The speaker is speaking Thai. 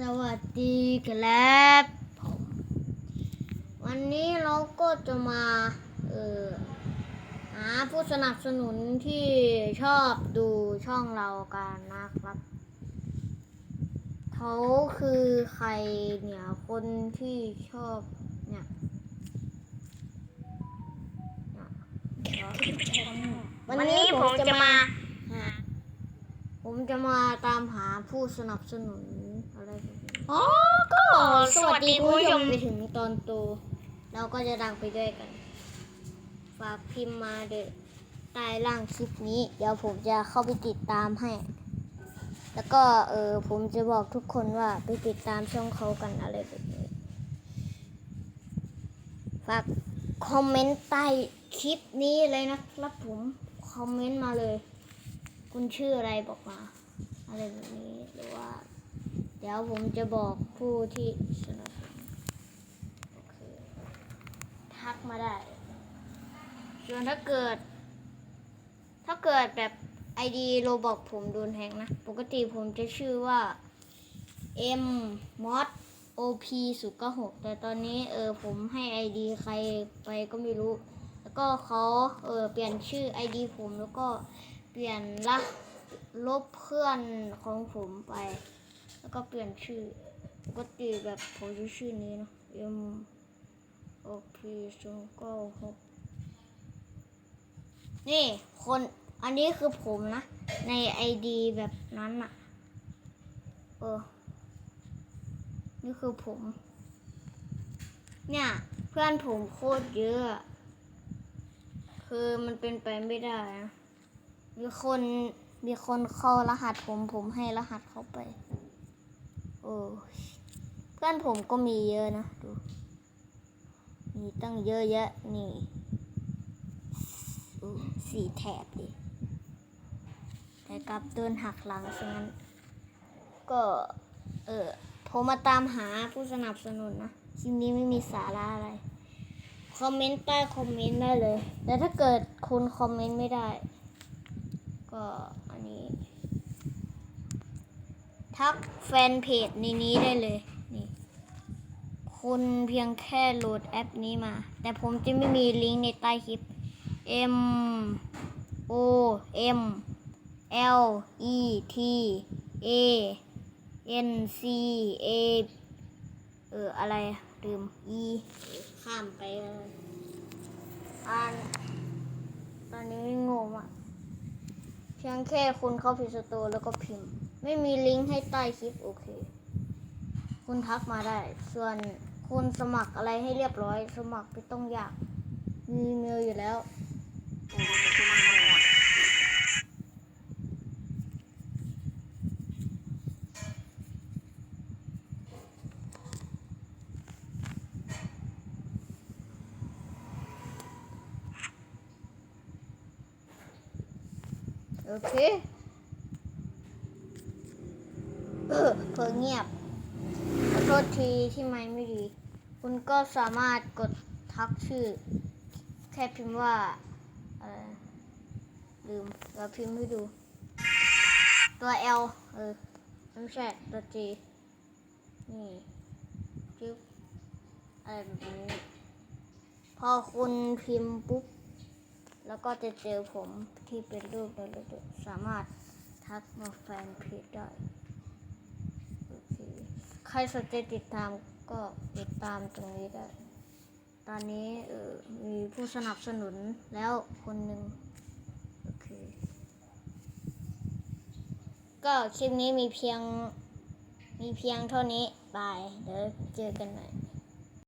สวัสดีครับผมวันนี้เราก็จะมา เออหาผู้สนับสนุนที่ชอบดูช่องเรากันนะครับเขาคือใครเนี่ยคนที่ชอบเนี่ยเนี่ยวันนี้ผมจะมาหา ผมจะมาตามหาผู้สนับสนุนอะไรแบบนี้อ๋อ ก็สวัสดีคุณผู้ชมไปถึงตอนโตเราก็จะดังไปด้วยกัน ฝากพิมพ์มาเดอใต้ล่างคลิปนี้ เดี๋ยวผมจะเข้าไปติดตามให้ แล้วก็เออผมจะบอกทุกคนว่าไปติดตามช่องเขากันอะไรแบบนี้ ฝากคอมเมนต์ใต้คลิปนี้เลยนะครับผม คอมเมนต์มาเลย คุณชื่ออะไรบอกมา อะไรแบบนี้หรือว่า เดี๋ยวผมจะบอกผู้ที่สนับสนุนโอเคทักมาได้ ส่วนถ้าเกิด ถ้าเกิดแบบ ID โรบอกผมโดนแฮกนะ ปกติผมจะชื่อว่า M mod OP สุกหกแต่ตอนนี้เออผมให้ ID ใครไปก็ไม่รู้ แล้วก็เขาเออเปลี่ยนชื่อ ID ผมแล้วก็ เปลี่ยนละลบเพื่อนของผมไป แล้วก็เปลี่ยนชื่อปกติแบบผมจะชื่อนี้เนอะ M O P สองเก้าหกนี่คนอันนี้คือผมนะ ใน ID แบบนั้นอะเออ นี่คือผม เนี่ย เพื่อนผมโคตรเยอะอะคือมันเป็นไปไม่ได้นะ มีคนมีคนเข้ารหัสผมผมให้รหัสเขาไป โอ้เพื่อนผมก็มีเยอะนะดูมีตั้งเยอะแยะนี่สี่แถบดิแต่กลับโดนหักหลังซะงั้น ก็ เออโทรมาตามหาผู้สนับสนุนนะคลิปนี้ไม่มีสาระอะไร คอมเมนต์ใต้คอมเมนต์ได้เลย แต่ถ้าเกิดคุณคอมเมนต์ไม่ได้ ก็อันนี้ ทักแฟนเพจในนี้ได้เลย นี่คุณเพียงแค่โหลดแอปนี้มา แต่ผมจะไม่มีลิงก์ในใต้คลิป M O M L E T A N C A เออ อะไรลืม E ข้ามไปเลยอ่านตอนนี้งงอะ พียงแค่คุณเข้าพิสโตแล้วก็พิมพ์ ไม่มีลิงก์ให้ใต้คลิปโอเค คุณทักมาได้ ส่วนคุณสมัครอะไรให้เรียบร้อย สมัครไม่ต้องยาก มีอีเมลอยู่แล้ว โอเค เออเพิ่งเงียบขอโทษทีที่ไม่ไม่ดี คุณก็สามารถกดทักชื่อ แค่พิมพ์ว่าอะไรลืมเราพิมพ์ให้ดู ตัว L เออไม่ใช่ตัว G นี่จึ๊บอะไรแบบนี้ พอคุณพิมพ์ปุ๊บ แล้วก็จะเจอผมที่เป็นรูปแล้วเราสามารถทักมาแฟนเพจได้ ใครสนใจติดตามก็ติดตามตรงนี้ได้ ตอนนี้เออมีผู้สนับสนุนแล้วคนหนึ่งโอเค ก็คลิปนี้มีเพียงมีเพียงเท่านี้บาย เดี๋ยวเจอกันใหม่